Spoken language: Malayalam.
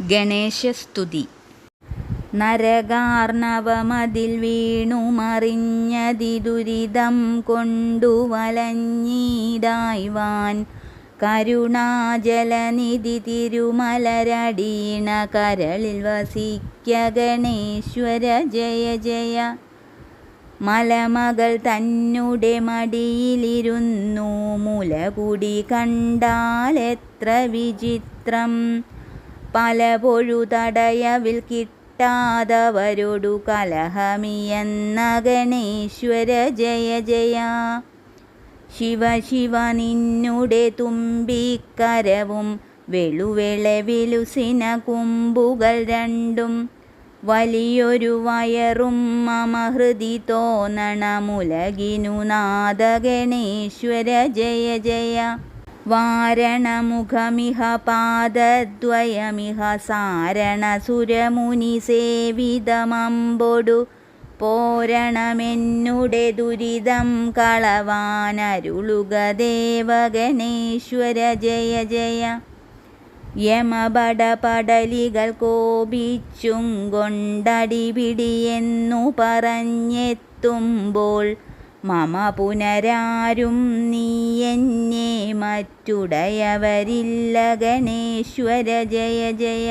ഗണേശസ്തുതി. നരകാർണവമതിൽ വീണു മറിഞ്ഞതി ദുരിതം കൊണ്ടു വലഞ്ഞീടായ്വാൻ കരുണാജലനിധി തിരുമലരടീണ കരളിൽ വസിക്ക ഗണേശ്വര ജയ ജയ. മലമകൾ തന്നുടെ മടിയിലിരുന്നു മുലകുടി കണ്ടാലെത്ര വിചിത്രം. പല പൊഴുതടയവിൽ കിട്ടാതവരോടു കലഹമിയെന്ന ഗണേശ്വര ജയ ജയ. ശിവ ശിവ നിന്നുടെ തുമ്പിക്കരവും വെളുവെളവിലുസിന കുമ്പുകൾ രണ്ടും വലിയൊരു വയറും മമ ഹൃദി തോന്നണമുലകിനു നാദ ഗണേശ്വര ജയ ജയ. വാരണമുഖമിഹ പാദദ്വയമിഹ സാരണസുരമുനി സേവിതമമ്പൊടു. പോരണമെന്നുടെ ദുരിതം കളവാനരുളുക ദേവഗണേശ്വര ജയ ജയ. യമപടപടലികൾ കോപിച്ചും കൊണ്ടടിപിടിയെന്നു പറഞ്ഞെത്തുമ്പോൾ മമ പുനരാരും നീ എന്നെ മറ്റുടയവരില്ല ഗണേശ്വര ജയ ജയ.